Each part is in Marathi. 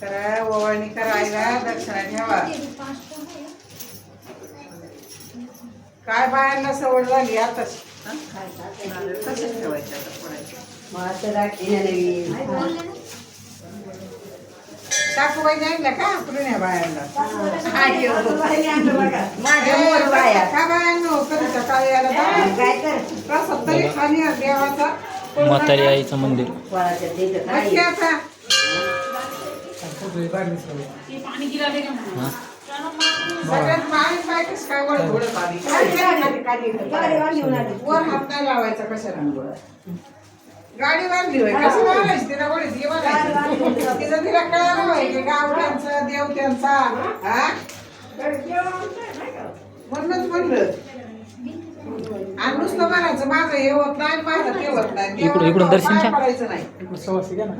करा ओवाळणी करायला दक्षिणा ठेवा काय बायांना सवड झाली आताच तसंच ठेवायचं आता पुढे. सासूबाई आणल्या का पुण्या बायांना? माझ्या बाया. का बायांनो कधीच्या काळी याला दाखव. काय कर? प्रसाद तरी खाली आहे देवाचा. म्हातारी आईचं मंदिर. कोणाच्या तिथं काय नक्की आता. सगळ्यात पाणी काय वळत वळत आली वर हात नाही लावायचा कशाला गाडी बांधली होय कसं लावायची तिला वळीत ये बघायची तिचं तिला कळालं की गावड्यांचं देवत्यांचा हा म्हणूनच म्हणलं आणि नुसतं म्हणायचं माझं हे होत नाही माझं ते होत नाही. इकडून- इकडून दर्शन घ्या. पाय पडायचं नाही.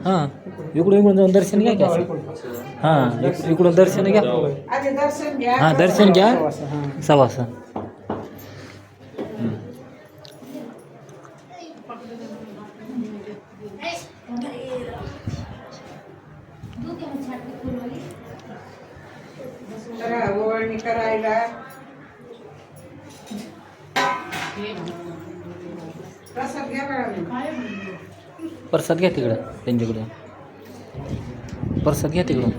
हा. इकडून इकडून जाऊन दर्शन घ्या का हा इक- इकडून दर्शन घ्या. आधी दर्शन घ्या. हा दर्शन घ्या. सवासा करा करायला प्रसाद घ्या प्रसाद घ्या तिकडं त्यांच्याकडून प्रसाद घ्या तिकडून.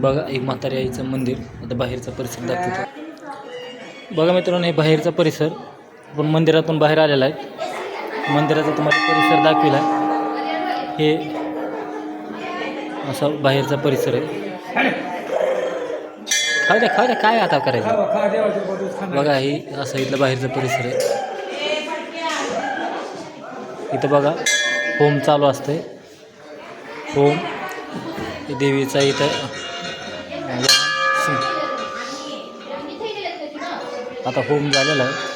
बघा एक म्हातारी आईचं मंदिर आता बाहेरचा परिसर दाखवतो. बघा मित्रांनो हे बाहेरचा परिसर आपण मंदिरातून बाहेर आलेला आहे. मंदिराचा तुम्हाला परिसर दाखविला. हे असा बाहेरचा परिसर आहे. खाऊ द्या खाऊ द्या काय आता करायचं? बघा ही असं इथलं बाहेरचं परिसर आहे. इथं बघा होम चालू असते होम देवीचा इथं. आता होम झालेला आहे.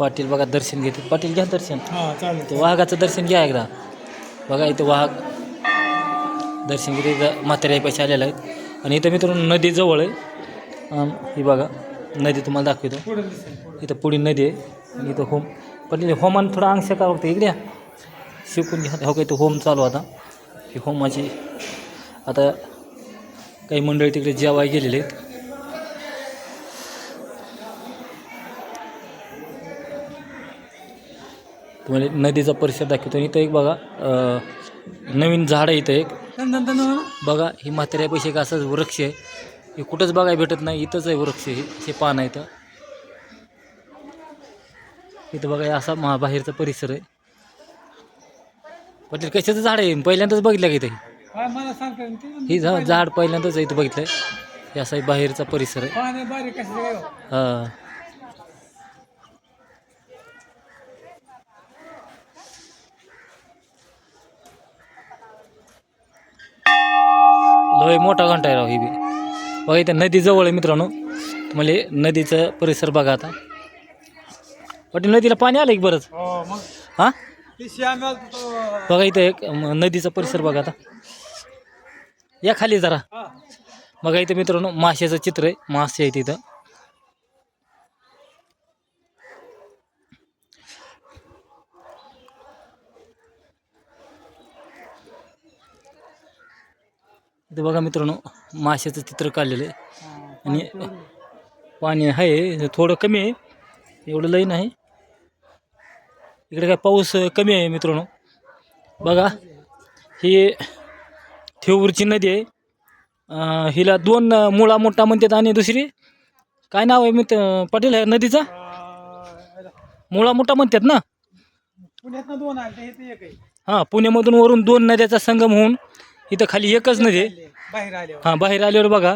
पाटील बघा दर्शन घेते पाटील घ्या दर्शन. ते वाघाचं दर्शन घ्या एकदा. बघा इथं वाघ दर्शन घेते म्हाताऱ्या पैसे आलेले आहेत. आणि इथं मित्रांनो नदी जवळ आहे. ही बघा नदी तुम्हाला दाखवतो. इथं पुढे नदी आहे. आणि इथं होम. इथे होमान थोडा अंश का बघतो इकडे या. शिकून घ्या. हो का इथं होम चालू आता. ही होमाची आता काही मंडळी तिकडे जेवाय गेलेले आहेत. तुम्हाला नदीचा परिसर दाखवतो. इथं एक बघा नवीन झाड आहे इथं एक. बघा ही म्हाताऱ्या पैसे का असं वृक्ष आहे. हे कुठंच बघायला भेटत नाही इथंच आहे वृक्ष हे हे पान आहे इथं. इथं बघा असा मा बाहेरचा परिसर आहे. पाटील कशाचं झाड आहे? पहिल्यांदाच बघितलं का इथं? ही झाड पहिल्यांदाच आहे इथं बघितलं हे असा बाहेरचा परिसर आहे? हां. लय मोठा घंटा आहे राव ही बी. बघा इथं नदी जवळ आहे मित्रांनो. तुम्हाला नदीचं परिसर बघा आता. वाटेल नदीला पाणी आलं की बरंच? हो हां? बघा इथं एक नदीचा परिसर बघा आता. या खाली जरा. बघा इथं मित्रांनो माशाचं चित्र आहे. मासे आहेत इथं. इथं बघा मित्रांनो माशाचं चित्र काढलेलं आहे. आणि पाणी आहे थोडं कमी आहे. एवढं लई नाही. इकडे काय पाऊस कमी आहे मित्रांनो. बघा ही थेऊरची नदी आहे. हिला दोन मुळा मोठा म्हणतात आणि दुसरी काय नाव आहे मित्र पाटील आहे नदीचा? मुळा मोठा म्हणतात ना? पुण्यात दोन हां पुण्यामधून वरून दोन नद्याचा संगम होऊन इथं खाली एकच नदी आहे बाहेर आले. हां बाहेर आल्यावर बघा.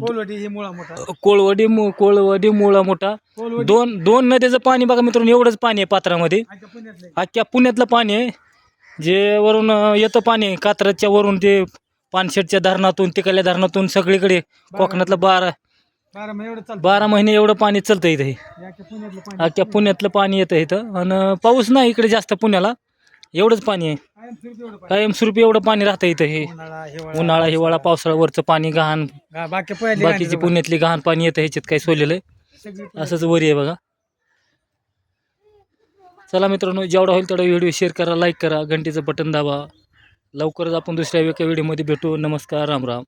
कोलवडी ही मुळा मोठा. कोळवडी मु कोळवडी मुळा मोठा. कोलवडी. दोन दोन नद्याचं पाणी बघा मित्रांनो एवढंच पाणी आहे पात्रामध्ये. आमच्या अख्ख्या पुण्यातलं पाणी आहे. जे वरून अं, येतं पाणी कात्रजच्या वरून ते पानशेटच्या धरणातून तिकडल्या धरणातून सगळीकडे कोकणातलं बारा. बारा महिने एवढं चालतं. बारा महिने एवढं पाणी चालतं इथं हे. याच्या पुण्यातलं पाणी. अख्ख्या पुण्यातलं पाणी येतं इथं. आणि पाऊस नाही इकडे जास्त पुण्याला. एवढंच पाणी आहे. कायमस्वरूपी एवढं पाणी राहतं इथं हे. उन्हाळा हिवाळा पावसाळा वरचं पाणी गहाण बाकीचे बाकीची पुण्यातली गहाण पाणी येतं ह्याच्यात काही सोडलेलं आहे. असंच वरी आहे बघा. चला मित्रांनो जेवढा होईल तेवढा व्हिडिओ शेअर करा लाईक करा घंटेचं बटन दाबा. लवकरच आपण दुसऱ्या एका व्हिडिओमध्ये भेटू. नमस्कार राम राम.